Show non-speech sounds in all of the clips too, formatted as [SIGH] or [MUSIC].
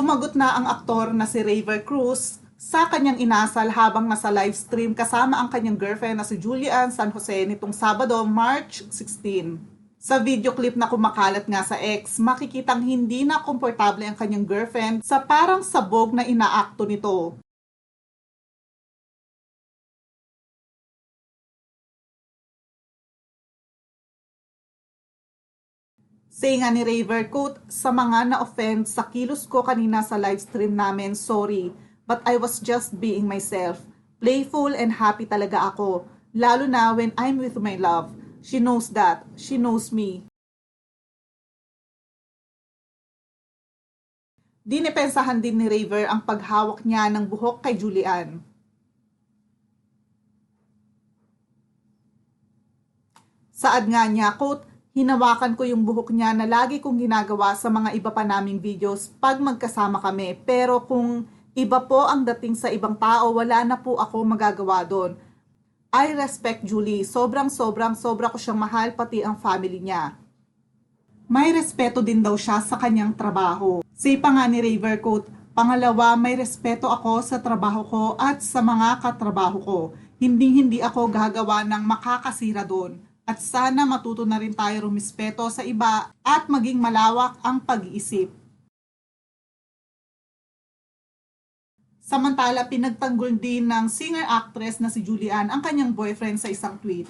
Sumagot na ang aktor na si Raver Cruz sa kanyang inasal habang nasa live stream kasama ang kanyang girlfriend na si Julian San Jose nitong Sabado, March 16. Sa video clip na kumakalat nga sa ex, makikitang hindi na komportable ang kanyang girlfriend sa parang sabog na inaakto nito. Say nga ni Raver, quote, sa mga na-offend sa kilos ko kanina sa live stream namin, sorry, but I was just being myself. Playful and happy talaga ako, lalo na when I'm with my love. She knows that. She knows me. Dinipensahan din ni Raver ang paghawak niya ng buhok kay Julian. Saad nga niya, quote, hinawakan ko yung buhok niya na lagi kong ginagawa sa mga iba pa naming videos pag magkasama kami. Pero kung iba po ang dating sa ibang tao, wala na po ako magagawa doon. I respect Julie. Sobrang sobrang sobra ko siyang mahal pati ang family niya. May respeto din daw siya sa kanyang trabaho. Say pa nga ni Raver Coat, pangalawa may respeto ako sa trabaho ko at sa mga katrabaho ko. Hindi hindi ako gagawa ng makakasira doon. At sana matuto na rin tayo rumispeto sa iba at maging malawak ang pag-iisip. Samantala, pinagtanggol din ng singer-actress na si Julian ang kanyang boyfriend sa isang tweet.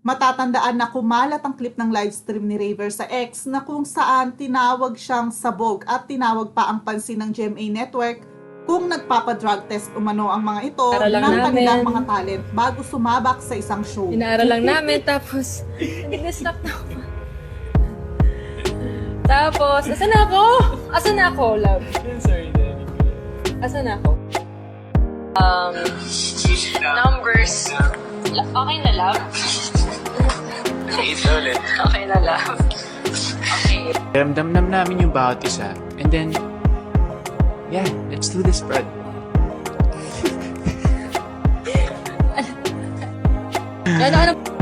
Matatandaan na kumalat ang clip ng live stream ni Raver sa X na kung saan tinawag siyang sabog at tinawag pa ang pansin ng GMA Network kung nagpapadrug test umano ang mga ito lang ng kanilang mga talent bago sumabak sa isang show. Inaaral lang namin, [LAUGHS] tapos, nag-stop na ako. Tapos, asan na ako? Asan na ako, love? Sorry, Danny. Asan na ako? Um, numbers. Okay na, love? Okay na, love. Okay. Ramdam-nam namin yung bawat isa. And then, yeah, let's do this, Brad. Ano, ano?